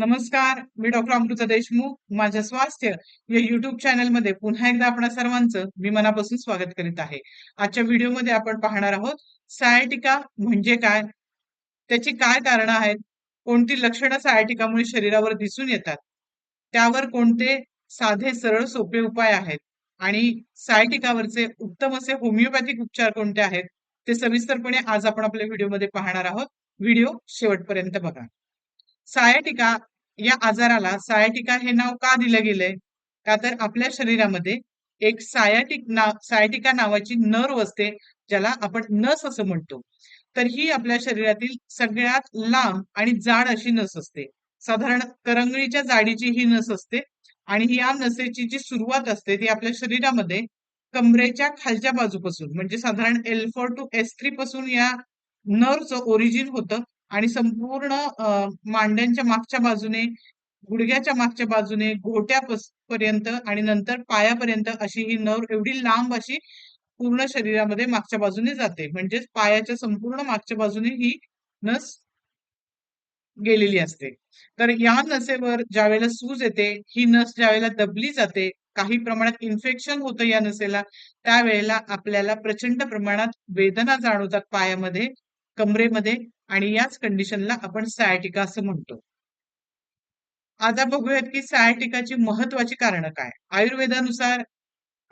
नमस्कार मी डॉक्टर अमृता देशमुख माझ्या स्वास्थ्य या युट्यूब चॅनलमध्ये पुन्हा एकदा आपण सर्वांचं मी मनापासून स्वागत करीत आहे. आजच्या व्हिडिओमध्ये आपण पाहणार आहोत सायटिका म्हणजे काय? त्याची काय कारण आहेत? कोणती लक्षणं सायटिकामुळे शरीरावर दिसून येतात? त्यावर कोणते साधे सरळ सोपे उपाय आहेत? आणि सायटिकावरचे उत्तम असे होमिओपॅथिक उपचार कोणते आहेत? ते सविस्तरपणे आज आपण आपल्या व्हिडिओमध्ये पाहणार आहोत. व्हिडिओ शेवटपर्यंत बघा. सायटिका या आजाराला सायाटिका हे नाव का दिलं गेलंय? का तर आपल्या शरीरामध्ये एक सायटिक नाव सायटिका नावाची नर्व असते ज्याला आपण नस असं म्हणतो. तर ही आपल्या शरीरातील सगळ्यात लांब आणि जाड अशी नस असते. साधारण करंगळीच्या जाडीची ही नस असते आणि ही या नसेची जी सुरुवात असते ती आपल्या शरीरामध्ये कमरेच्या खालच्या बाजूपासून म्हणजे साधारण L four two S three पासून या नर्वचं ओरिजिन होतं. आणि संपूर्ण मांड्यांच्या मागच्या बाजूने गुडघ्याच्या मागच्या बाजूने घोट्या पर्यंत आणि नंतर पायापर्यंत अशी ही नर एवढी लांब अशी पूर्ण शरीरामध्ये मागच्या बाजूने जाते. म्हणजेच पायाच्या संपूर्ण मागच्या बाजूने ही नस गेलेली असते. तर या नसेवर ज्यावेळेला सूज येते ही नस ज्यावेळेला दबली जाते काही प्रमाणात इन्फेक्शन होतं या नसेला त्यावेळेला आपल्याला प्रचंड प्रमाणात वेदना जाणवतात पायामध्ये कमरेमध्ये आणि याच कंडिशनला आपण सायटिका असं म्हणतो. आता बघूयात की सायटिकाची महत्वाची कारण काय? आयुर्वेदानुसार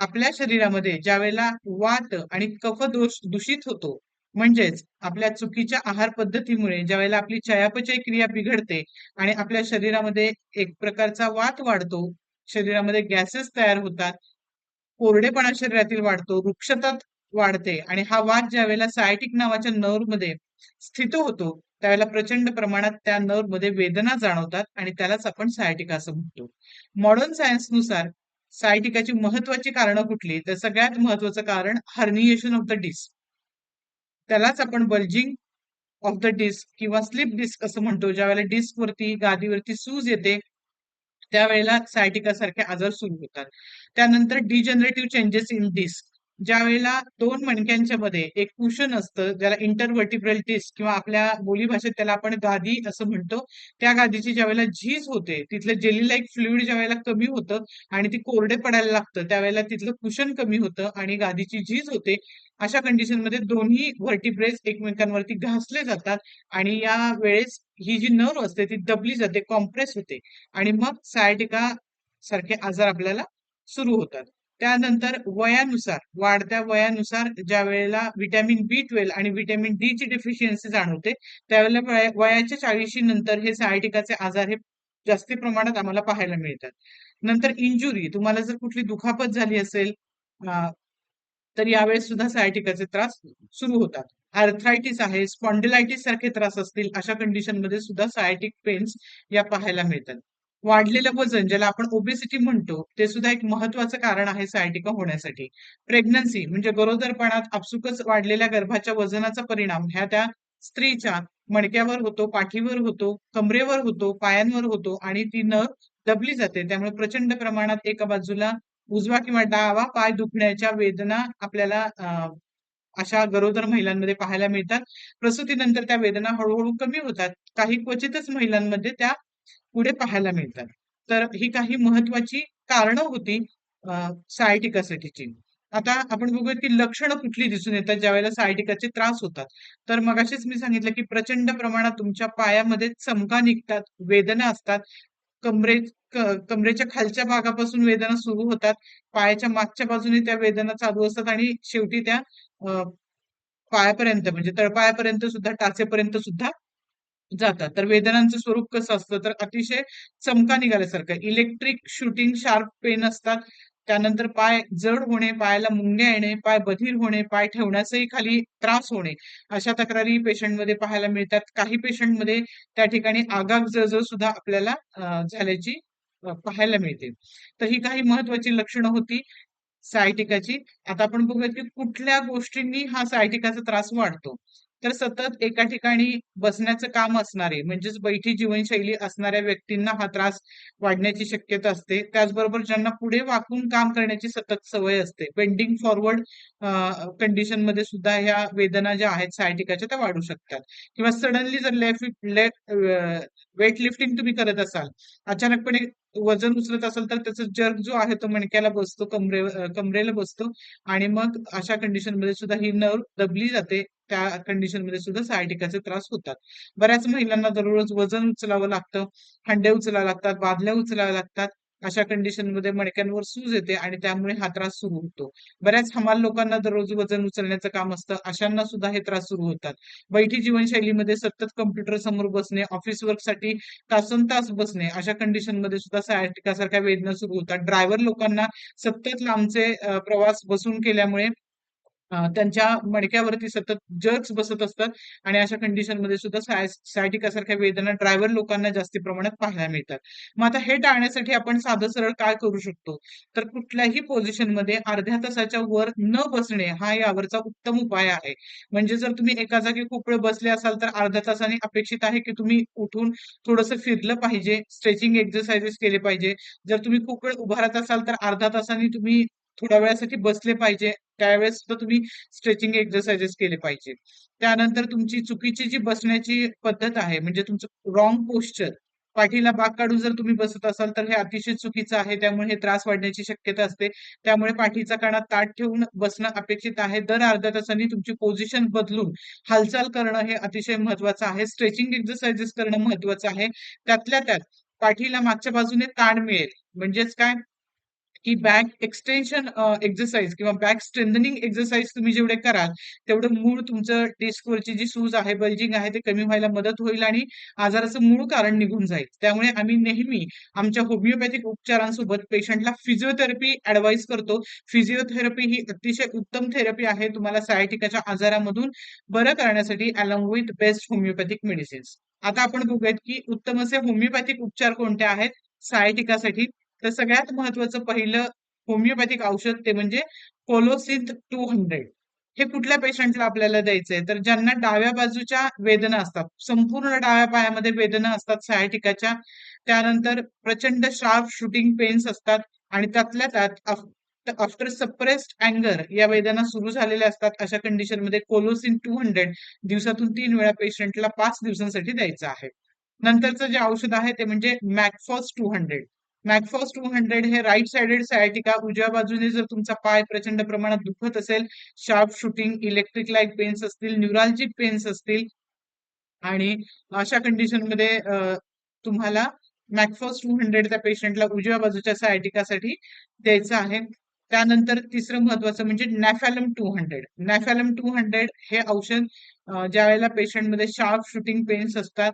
आपल्या शरीरामध्ये ज्या वेळेला वात आणि कफ दोष दूषित होतो म्हणजेच आपल्या चुकीच्या आहार पद्धतीमुळे ज्यावेळेला आपली चयापचय क्रिया बिघडते आणि आपल्या शरीरामध्ये एक प्रकारचा वात वाढतो शरीरामध्ये गॅसेस तयार होतात कोरडेपणा शरीरातील वाढतो वृक्षता वाढते. आणि हा वाद ज्या वेळेला सायटिक नावाच्या नर्व स्थित होतो त्यावेळेला प्रचंड प्रमाणात त्या नर्वमध्ये वेदना जाणवतात आणि त्यालाच आपण सायटिका असं म्हणतो. मॉडर्न सायन्सनुसार सायटिकाची महत्वाची कारणं कुठली? तर सगळ्यात महत्वाचं कारण हर्निएशन ऑफ द डिस्क त्यालाच आपण बल्जिंग ऑफ द डिस्क किंवा स्लिप डिस्क असं म्हणतो. ज्या वेळेला डिस्क वरती गादीवरती सूज येते त्यावेळेला सायटिका सारखे आजार सुरू होतात. त्यानंतर डिजनरेटिव्ह चेंजेस इन डिस्क ज्या वेळेला दोन मणक्यांच्या मध्ये एक कुशन असतं ज्याला इंटरवर्टिब्रल डिस्क किंवा आपल्या बोलीभाषेत त्याला आपण गादी असं म्हणतो त्या गादीची ज्या वेळेला झीज होते तिथलं जेली लाईक फ्लुईड ज्या वेळेला कमी होतं आणि ती कोरडे पडायला लागतं त्यावेळेला तिथलं कुशन कमी होतं आणि गादीची झीज होते. अशा कंडिशनमध्ये दोन्ही व्हर्टिब्रेस एकमेकांवरती घासले जातात आणि या वेळेस ही जी नर्व असते ती दबली जाते कॉम्प्रेस होते आणि मग सायटिका सारखे आजार आपल्याला सुरू होतात. त्यानंतर वयानुसार वाढत्या वयानुसार ज्या वेळेला व्हिटॅमिन बी ट्वेल्व आणि व्हिटॅमिन डी ची डेफिशियन्सी जाणवते त्यावेळेला वयाच्या चाळीशी नंतर हे सायटिकाचे आजार हे जास्ती प्रमाणात आम्हाला पाहायला मिळतात. नंतर इंजुरी तुम्हाला जर कुठली दुखापत झाली असेल तर यावेळेस सुद्धा सायटिकाचे त्रास सुरू होतात. आर्थरायटिस आहे स्पॉन्डिलायटिस सारखे त्रास असतील अशा कंडिशनमध्ये सुद्धा सायटिक पेन्स या पाहायला मिळतात. वाढलेलं वजन ज्याला आपण ओबेसिटी म्हणतो ते सुद्धा एक महत्वाचं कारण आहे सायटिका होण्यासाठी. प्रेग्नन्सी म्हणजे गरोदरपणात आपसुकच वाढलेल्या गर्भाच्या वजनाचा परिणाम ह्या त्या स्त्रीच्या मणक्यावर होतो पाठीवर होतो कमरेवर होतो पायांवर होतो आणि ती न दबली जाते. त्यामुळे प्रचंड प्रमाणात एका बाजूला उजवा किंवा डावा पाय दुखण्याच्या वेदना आपल्याला अशा गरोदर महिलांमध्ये पाहायला मिळतात. प्रसूतीनंतर त्या वेदना हळूहळू कमी होतात. काही क्वचितच महिलांमध्ये त्या पुढे पाहायला मिळतात. तर ही काही महत्वाची कारणं होती सायटिकासाठीची आता आपण बघूया की लक्षणं कुठली दिसून येतात ज्या वेळेला सायटिकाचे त्रास होतात. तर मग अशीच मी सांगितलं की प्रचंड प्रमाणात तुमच्या पायामध्ये चमका निघतात वेदना असतात. कमरे कमरेच्या खालच्या भागापासून वेदना सुरू होतात. पायाच्या मागच्या बाजूने त्या वेदना चालू असतात आणि शेवटी त्या पायापर्यंत म्हणजे तळपायापर्यंत सुद्धा टाचेपर्यंत सुद्धा जातात. तर वेदनांचं स्वरूप कसं असतं? तर अतिशय चमका निघाल्यासारखं इलेक्ट्रिक शूटिंग शार्प पेन असतात. त्यानंतर पाय जड होणे पायाला मुंग्या येणे पाय बधीर होणे पाय ठेवण्याचाही खाली त्रास होणे. अशा तक्रारी पेशंटमध्ये पाहायला मिळतात. काही पेशंटमध्ये त्या ठिकाणी आगाग जळजळ सुद्धा आपल्याला झाल्याची पाहायला मिळते. तर ही काही महत्वाची लक्षणं होती सायटिकाची. आता आपण बघूयात की कुठल्या गोष्टींनी हा सायटिकाचा त्रास वाढतो. तर सतत एका ठिकाणी बसण्याचं काम असणारे म्हणजेच बैठी जीवनशैली असणाऱ्या व्यक्तींना हा त्रास वाढण्याची शक्यता असते. त्याचबरोबर ज्यांना पुढे वाकून काम करण्याची सतत सवय असते. बेंडिंग फॉरवर्ड कंडिशनमध्ये सुद्धा ह्या वेदना ज्या आहेत सायटिकाच्या त्या वाढू शकतात. किंवा सडनली जर लेफ्ट वेट लिफ्टिंग तुम्ही करत असाल अचानकपणे वजन उचलत असाल तर त्याचा जर्क जो आहे तो मणक्याला बसतो कमरे कमरेला बसतो आणि मग अशा कंडिशनमध्ये सुद्धा ही नर्व दबली जाते. त्या कंडिशनमध्ये सुद्धा सायटिकाचे त्रास होतात. बऱ्याच महिलांना दररोज वजन उचलावं लागतं हंडे उचलावे लागतात बादल्या उचलाव्या लागतात. अशा कंडिशनमध्ये मणक्यांवर सूज येते आणि त्यामुळे हा त्रास सुरू होतो. बऱ्याच हमाल लोकांना दररोज वजन उचलण्याचं काम असतं. अशांना सुद्धा हे त्रास सुरू होतात. बैठी जीवनशैलीमध्ये सतत कम्प्युटर समोर बसणे ऑफिस वर्कसाठी तासन तास बसणे अशा कंडिशनमध्ये सुद्धा सायटिकासारख्या वेदना सुरू होतात. ड्रायव्हर लोकांना सतत लांबचे प्रवास बसून केल्यामुळे त्यांच्या मडक्यावरती सतत जर्क्स बसत असतात आणि अशा कंडिशनमध्ये सुद्धा सायटिका सारख्या वेदना ड्रायव्हर लोकांना जास्ती प्रमाणात पाहायला मिळतात. मग आता हे टाळण्यासाठी आपण साधं सरळ काय करू शकतो? तर कुठल्याही पोझिशनमध्ये अर्ध्या तासाच्या वर न बसणे हा यावरचा उत्तम उपाय आहे. म्हणजे जर तुम्ही एका जागी खूप वेळ बसले असाल तर अर्ध्या तासाने अपेक्षित आहे की तुम्ही उठून थोडंसं फिरलं पाहिजे स्ट्रेचिंग एक्सरसाइजेस केले पाहिजे. जर तुम्ही खूप वेळ उभारत असाल तर अर्धा तासाने तुम्ही थोड्या वेळासाठी बसले पाहिजे. त्यावेळेस सुद्धा तुम्ही स्ट्रेचिंग एक्सरसाइजेस केले पाहिजे. त्यानंतर तुमची चुकीची जी बसण्याची पद्धत आहे म्हणजे तुमचं रॉंग पोस्चर पाठीला बाग काढून जर तुम्ही बसत असाल तर हे अतिशय चुकीचं आहे त्यामुळे हे त्रास वाढण्याची शक्यता असते. त्यामुळे पाठीचा कणा ताट ठेवून बसणं अपेक्षित आहे. दर अर्ध्या तासांनी तुमची पोझिशन बदलून हालचाल करणं हे अतिशय महत्वाचं आहे. स्ट्रेचिंग एक्सरसाइजेस करणं महत्वाचं आहे. त्यातल्या त्यात पाठीला मागच्या बाजूने ताण मिळेल. म्हणजेच काय? की बॅक एक्सटेन्शन एक्सरसाइज किंवा बॅक स्ट्रेंथनिंग एक्सरसाइज तुम्ही जेवढे कराल तेवढं मूळ तुमचं डिस्कवरची जी सूज आहे बल्जिंग आहे ते कमी व्हायला मदत होईल आणि आजाराचं मूळ कारण निघून जाईल. त्यामुळे आम्ही नेहमी आमच्या होमिओपॅथिक उपचारांसोबत पेशंटला फिजिओथेरपी ऍडवाइस करतो. फिजिओथेरपी ही अतिशय उत्तम थेरपी आहे. तुम्हाला सायटिकाच्या आजारामधून बरं करण्यासाठी along with best homoeopathic medicines आता आपण बघूयात की उत्तम असे होमिओपॅथिक उपचार कोणते आहेत? सायटिकासाठी तर सगळ्यात महत्वाचं पहिलं होमिओपॅथिक औषध ते म्हणजे कोलोसिंथ टू हंड्रेड हे कुठल्या पेशंटला आपल्याला द्यायचंय? तर ज्यांना डाव्या बाजूच्या वेदना असतात संपूर्ण डाव्या पायामध्ये वेदना असतात सायटिकाच्या त्यानंतर प्रचंड शार्प शूटिंग पेन्स असतात आणि त्यातल्या त्यात आफ्टर सप्रेस्ड अँगर या वेदना सुरू झालेल्या असतात अशा कंडिशनमध्ये कोलोसिन टू हंड्रेड दिवसातून तीन वेळा पेशंटला पाच दिवसांसाठी द्यायचं आहे. नंतरचं जे औषध आहे ते म्हणजे mag phos two hundred mag phos two hundred हे राईट साइडेड सायटिका उजव्या बाजूने जर तुमचा पाय प्रचंड प्रमाणात दुखत असेल sharp shooting electric light pains असतील न्यूराल्जिक पेन्स असतील आणि अशा कंडिशनमध्ये तुम्हाला मॅकफॉस टू हंड्रेड त्या पेशंटला उजव्या बाजूच्या सायटिकासाठी द्यायचं आहे. त्यानंतर तिसरं महत्वाचं म्हणजे नॅफॅलम टू हंड्रेड. नॅफॅलम टू हंड्रेड हे औषध ज्या वेळेला पेशंटमध्ये शार्प शूटिंग पेन्स असतात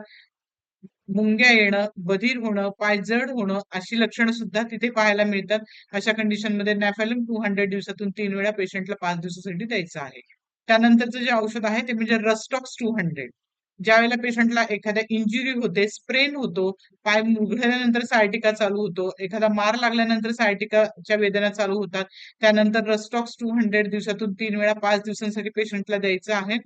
मुंग्या येणं, बधीर होणं, पाय जड होणं अशी लक्षणं सुद्धा तिथे पाहायला मिळतात. अशा कंडिशनमध्ये नॅफॅलम टू हंड्रेड दिवसातून तीन वेळा पेशंटला पाच दिवसासाठी द्यायचं आहे. त्यानंतरचं जे औषध आहे ते म्हणजे रस्टॉक्स टू हंड्रेड ज्या वेळेला पेशंटला एखाद्या इंजुरी होते, स्प्रेन होतो, पाय मुघडल्यानंतर सायटिका चालू होतो, एखादा मार लागल्यानंतर सायटिकाच्या वेदना चालू होतात. त्यानंतर रस्टॉक्स टू हंड्रेड दिवसातून तीन वेळा पाच दिवसांसाठी पेशंटला द्यायचं आहे.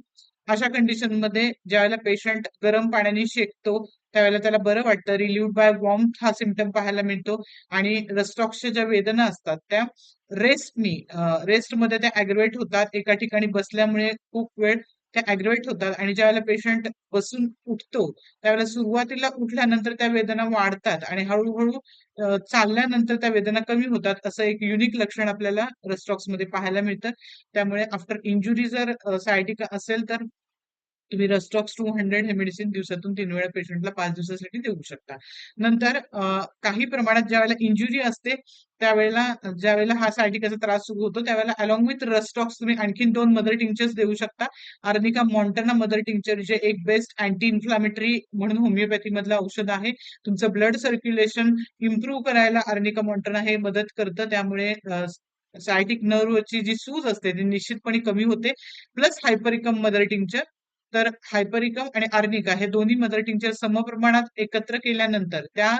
अशा कंडिशनमध्ये ज्यावेळेला पेशंट गरम पाण्याने शेकतो त्यावेळेला त्याला बरं वाटतं. रिलीव्ह बाय वॉर्म हा सिमटम पाहायला मिळतो. आणि रस्टॉक्सच्या ज्या वेदना असतात त्या रेस्टनी रेस्टमध्ये त्या अॅग्रेट होतात. एका ठिकाणी बसल्यामुळे खूप वेळ त्या ऍग्रेवेट होतात आणि ज्यावेळेला पेशंट बसून उठतो त्यावेळेला सुरुवातीला उठल्यानंतर त्या वेदना वाढतात आणि हळूहळू चालल्यानंतर त्या वेदना कमी होतात असं एक युनिक लक्षण आपल्याला रस्टॉक्समध्ये पाहायला मिळतं. त्यामुळे आफ्टर इंजुरी जर सायटिका असेल तर तुम्ही रस्टॉक्स टू हंड्रेड हे मेडिसिन दिवसातून तीन वेळा पेशंटला पाच दिवसासाठी देऊ शकता. नंतर काही प्रमाणात ज्या वेळेला इंजुरी असते त्यावेळेला ज्या वेळेला हा सायटिकाचा त्रास सुरू होतो त्यावेळेला अलॉंग विथ रस्टॉक्स तुम्ही आणखीन दोन मदर टिंक्चर्स देऊ शकता. अर्निका मॉन्टर्ना मदर टिंक्चर जे एक बेस्ट अँटी इन्फ्लामेटरी म्हणून होमिओपॅथी मधलं औषध आहे. तुमचं ब्लड सर्क्युलेशन इम्प्रूव्ह करायला अर्निका मॉन्टर्ना हे मदत करतं. त्यामुळे सायटिक नर्वची जी सूज असते ती निश्चितपणे कमी होते. प्लस हायपरिकम मदर टिंक्चर तर हायपरिकम आणि आर्निका हे दोन्ही मदर टिंचर समप्रमाणात एकत्र केल्यानंतर त्या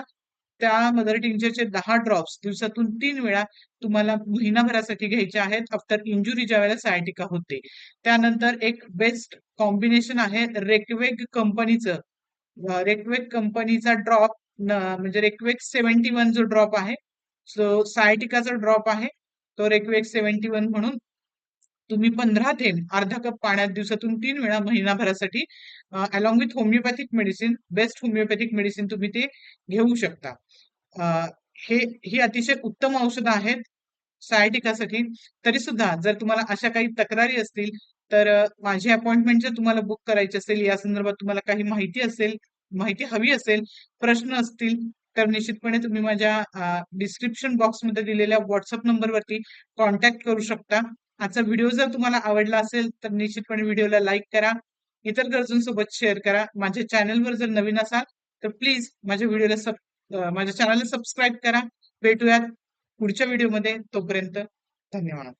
त्या मदर टिंचरचे दहा ड्रॉप्स दिवसातून तीन वेळा तुम्हाला महिनाभरासाठी घ्यायचे आहेत आफ्टर इंजुरी ज्या वेळेला सायटिका होते. त्यानंतर एक बेस्ट कॉम्बिनेशन आहे रेकवेग कंपनीचं रेकवेग कंपनीचा ड्रॉप म्हणजे रेकवेग सेव्हन्टी वन जो ड्रॉप आहे सो सायटिकाचा ड्रॉप आहे तो रेकवेग सेव्हन्टी वन म्हणून तुम्ही पंधरा थेंब अर्धा कप पाण्यात दिवसातून तीन वेळा महिनाभरासाठी along with homoeopathic medicine best homoeopathic medicine तुम्ही ते घेऊ शकता. हे ही अतिशय उत्तम औषधं आहेत सायटिकासाठी तरी सुद्धा जर तुम्हाला अशा काही तक्रारी असतील तर माझी अपॉइंटमेंट जर तुम्हाला बुक करायची असेल या संदर्भात तुम्हाला काही माहिती असेल माहिती हवी असेल प्रश्न असतील तर निश्चितपणे तुम्ही माझ्या डिस्क्रिप्शन बॉक्समध्ये दिलेल्या व्हॉट्सअप नंबरवरती कॉन्टॅक्ट करू शकता. आजचा व्हिडिओ जर तुम्हाला आवडला असेल तर निश्चितपणे व्हिडिओला लाईक करा. इतर गरजूंसोबत शेअर करा. माझ्या चॅनलवर जर नवीन असाल तर प्लीज माझ्या व्हिडिओला सब माझ्या चॅनलला सबस्क्राईब करा. भेटूयात पुढच्या व्हिडिओमध्ये तोपर्यंत धन्यवाद.